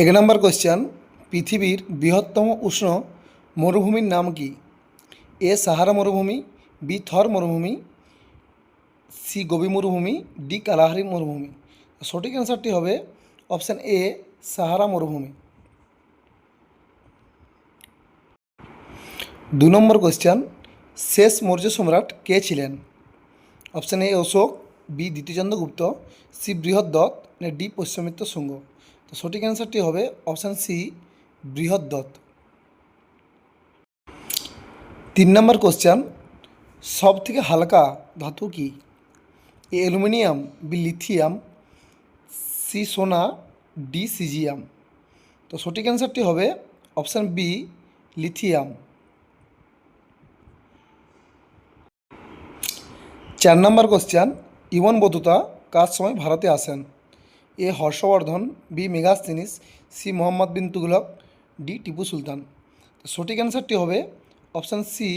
এক নম্বর কোয়েশ্চেন পৃথিবীর বৃহত্তম উষ্ণ মরুভূমির নাম কি? এ সাহারা মরুভূমি, বি থর মরুভূমি, সি গোবি মরুভূমি, ডি কালাহারি মরুভূমি। সঠিক অ্যান্সারটি হবে অপশান এ সাহারা মরুভূমি। দু নম্বর কোয়েশ্চেন শেষ মৌর্য সম্রাট কে ছিলেন? অপশান এ অশোক, বি দ্বিতীয়চন্দ্রগুপ্ত, সি বৃহদ্দত্ত ডি পশ্চিমিত্র শুঙ্গ। তো সঠিক অ্যান্সারটি হবে অপশান সি বৃহদ্দত্ত। তিন নম্বর কোশ্চেন সব থেকে হালকা ধাতু কি? A aluminium, B lithium, C সোনা, ডি সিজিয়াম। তো সঠিক অ্যান্সারটি হবে অপশান বি লিথিয়াম। চার নম্বর কোশ্চেন ইমন বতুতা কার সময় ভারতে আসেন? A Harshavardhana, B Megasthenes C Mohammad bin Tughlaq D Tipu Sultan. সঠিক অ্যান্সারটি হবে অপশান সি,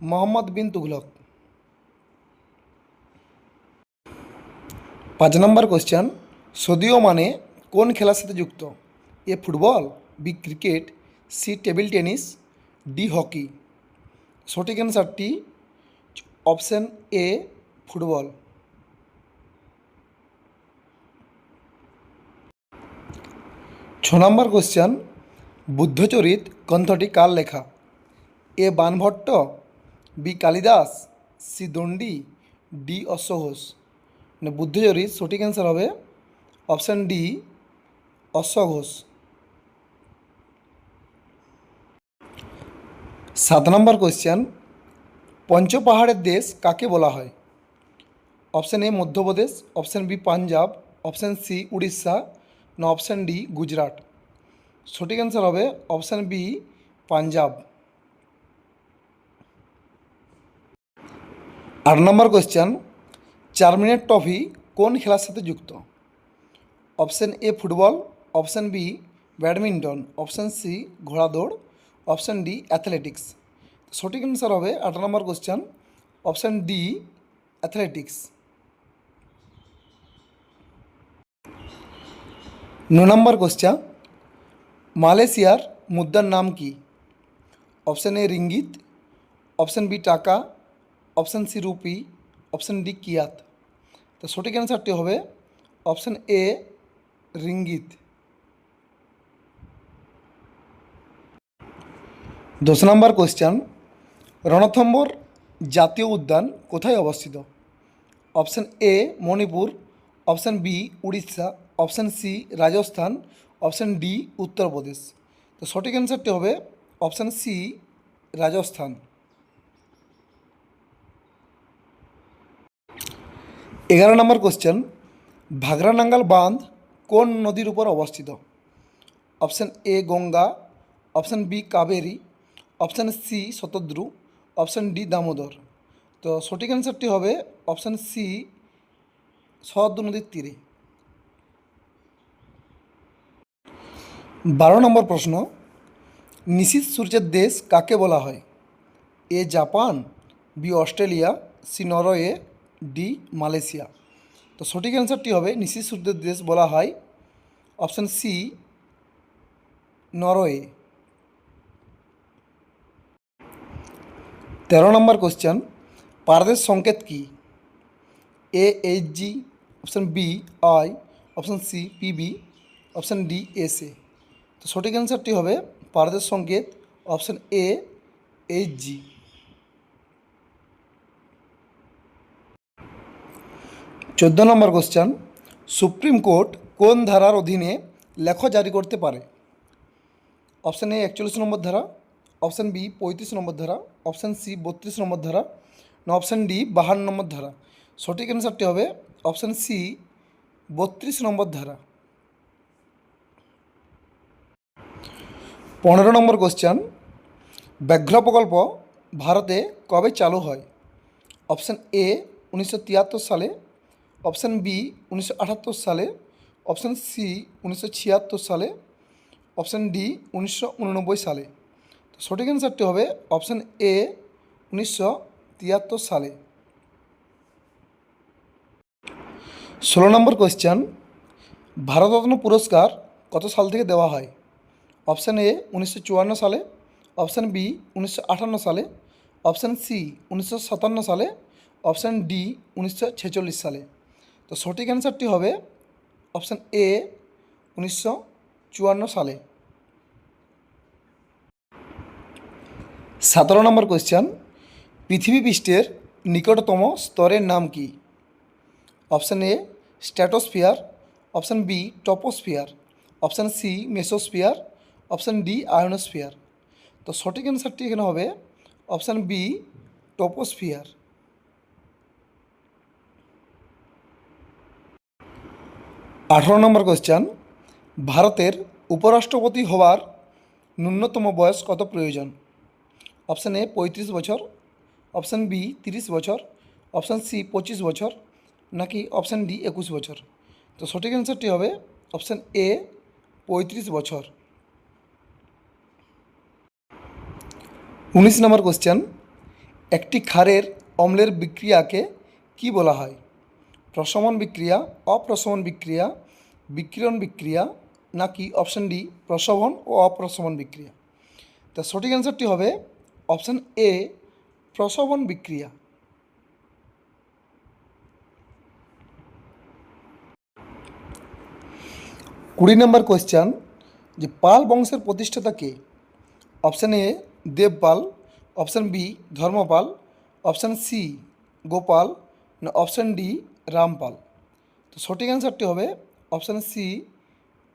মোহাম্মদ বিন তুগলক পাঁচ নম্বর কোশ্চেন সদীয় মানে কোন খেলার সাথে যুক্ত? A football, B cricket, C table tennis, D hockey. সঠিক অ্যান্সারটি option A, football. Number question Buddhacharita গ্রন্থটি কার লেখা? A Banabhatta, B Kalidasa, C Dandi, D অশ্বঘোষ। মানে বুদ্ধচরিত সঠিক অ্যান্সার হবে অপশান ডি অশ্বঘোষ। সাত নম্বর কোশ্চেন পঞ্চপাহাড়ের দেশ কাকে বলা হয়? Option A Madhya Pradesh option B Punjab option C Orissa না অপশান ডি গুজরাট সঠিক অ্যান্সার হবে অপশান বি পাঞ্জাব আট নম্বর কোয়েশ্চেন চার মিনিট ট্রফি কোন খেলার সাথে যুক্ত? Option A football option B badminton option C ঘোড়া দৌড় অপশান ডি অ্যাথলেটিক্স সঠিক অ্যান্সার হবে আট নম্বর কোশ্চেন অপশান ডি অ্যাথলেটিক্স ন নম্বর কোশ্চেন মালয়েশিয়ার মুদ্রার নাম কি? Option A ringgit option B টাকা option C rupee option D kyat তো সঠিক অ্যান্সারটি হবে অপশান এ রিঙ্গিত দশ নম্বর কোশ্চেন রণথম্বর জাতীয় উদ্যান কোথায় অবস্থিত? Option A Manipur option B Orissa option C Rajasthan, option D Uttar Pradesh. তো সঠিক অ্যান্সারটি হবে অপশান সি রাজস্থান। এগারো নম্বর কোশ্চেন, ভাগরানাঙ্গাল বাঁধ কোন নদীর উপর অবস্থিত? Option A Ganga, option B Kaveri, option C Shatadru, option D Damodar. তো সঠিক অ্যান্সারটি হবে অপশান সি শরদ্রু নদীর তীরে। বারো নম্বর প্রশ্ন, নিশীত সূর্যের দেশ কাকে বলা হয়? A Japan, B Australia, C Norway, D Malaysia. তো সঠিক অ্যান্সারটি হবে নিশীত সূর্যের দেশ বলা হয় অপশান সি, নরওয়ে। তেরো নম্বর কোশ্চেন পারদেশ সংকেত কি? A, H, G, option B, I, option C PB option D S A তো সঠিক অ্যান্সারটি হবে পারদেশ সংকেত অপশান এ এইচ জি চোদ্দ নম্বর কোশ্চেন সুপ্রিম কোর্ট কোন ধারার অধীনে লেখ জারি করতে পারে? অপশান এ একচল্লিশ নম্বর ধারা অপশান বি পঁয়ত্রিশ নম্বর ধারা অপশান সি বত্রিশ নম্বর ধারা, না অপশান ডি বাহান্ন নম্বর ধারা? সঠিক অ্যান্সারটি হবে অপশান সি বত্রিশ নম্বর ধারা। পনেরো নম্বর কোশ্চেন ব্যাঘ্র প্রকল্প ভারতে কবে চালু হয়? অপশান এ উনিশশো তিয়াত্তর সালে অপশান বি উনিশশো আটাত্তর সালে অপশান সি উনিশশো ছিয়াত্তর সালে অপশান ডি উনিশশো উননব্বই সালে। তো সঠিক অ্যান্সারটি হবে অপশান এ উনিশশো তিয়াত্তর সালে। ষোলো নম্বর কোয়েশ্চেন ভারতরত্ন পুরস্কার কত সাল থেকে দেওয়া হয়? অপশান এ উনিশশো চুয়ান্ন সালে, অপশান বি উনিশশো আটান্ন সালে, অপশান সি উনিশশো সাতান্ন সালে, অপশান ডি উনিশশো ছেচল্লিশ সালে। তো সঠিক অ্যান্সারটি হবে অপশান এ উনিশশো চুয়ান্ন সালে। সতেরো নম্বর কোয়েশ্চেন, পৃথিবী পৃষ্ঠের নিকটতম স্তরের নাম কি? Option A stratosphere, option B troposphere, option C mesosphere option D, ionosphere. তো সঠিক অ্যান্সারটি এখানে হবে অপশান বি, টপোস্ফিয়ার। আঠারো নম্বর কোয়েশ্চেন ভারতের উপরাষ্ট্রপতি হওয়ার ন্যূনতম বয়স কত প্রয়োজন? অপশান এ, পঁয়ত্রিশ বছর, অপশান বি, তিরিশ বছর, অপশান সি, পঁচিশ বছর, নাকি অপশান ডি, একুশ বছর? তো সঠিক অ্যান্সারটি হবে অপশান এ, পঁয়ত্রিশ বছর। উনিশ নম্বর কোশ্চেন একটি ক্ষারের অম্লের বিক্রিয়াকে কি বলা হয়? প্রশমন বিক্রিয়া, অপ্রশমন বিক্রিয়া বিক্রিয়ন বিক্রিয়া, নাকি অপশান ডি প্রশমন ও অপ্রশমন বিক্রিয়া? তা সঠিক অ্যান্সারটি হবে অপশান এ প্রশমন বিক্রিয়া। কুড়ি নম্বর কোয়েশ্চেন যে পাল বংশের প্রতিষ্ঠাতা কে? Option A Devapala option B Dharmapala option C Gopala, না অপশান ডি রামপাল। তো সঠিক অ্যান্সারটি হবে অপশান সি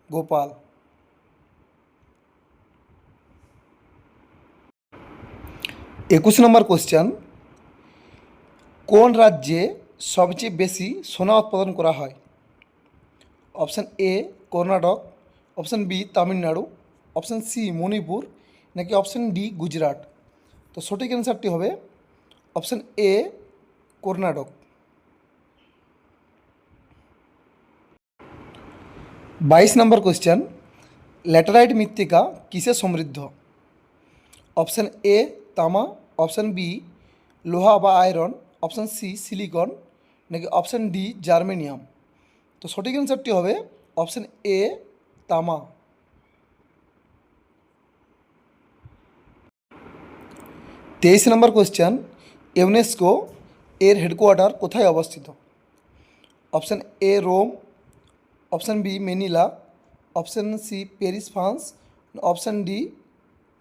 গোপাল। একুশ নম্বর কোশ্চেন কোন রাজ্যে সবচেয়ে বেশি সোনা উৎপাদন করা হয়? Option A Karnataka option B Tamil Nadu option C Manipur নাকি অপশান ডি গুজরাট? তো সঠিক অ্যান্সারটি হবে অপশান এ কর্ণাটক। বাইশ নম্বর কোশ্চেন, ল্যাটেরাইট মৃত্তিকা কিসে সমৃদ্ধ? অপশান এ তামা, অপশান বি লোহা বা আয়রন, অপশান সি সিলিকন, নাকি অপশান ডি জার্মেনিয়াম? তো সঠিক অ্যান্সারটি হবে অপশান এ তামা। তেইশ নম্বর কোশ্চেন ইউনেস্কো এর হেডকোয়ার্টার কোথায় অবস্থিত? Option A Rome option B Manila option C Paris France option D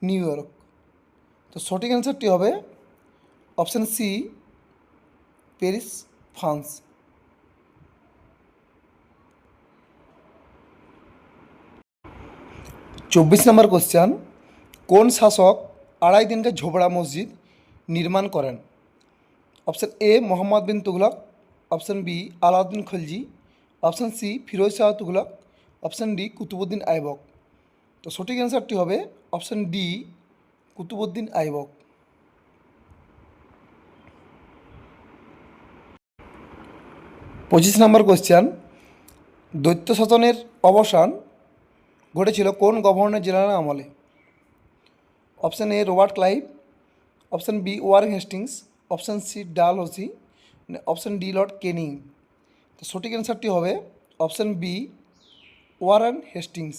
New York তো সঠিক অ্যান্সারটি হবে অপশান সি প্যারিস ফ্রান্স চব্বিশ নম্বর কোশ্চেন কোন শাসক আড়াই দিনকে ঝোবড়া মসজিদ নির্মাণ করেন। Option A Muhammad bin Tughlaq option B Alauddin Khalji, option C Firoz Shah Tughlaq option D Qutbuddin Aibak. তো সঠিক অ্যান্সারটি হবে অপশান ডি কুতুবুদ্দিন আইবক। পঁচিশ নম্বর কোশ্চেন, দৈত্য শাসনের অবসান ঘটেছিল কোন গভর্নর জেনারেল আমলে? Option A Robert Clive, option B Warren Hastings, option C Dalhousie option D Lord Canning. তো সঠিক অ্যান্সারটি হবে অপশান বি ওয়ারেন হেস্টিংস।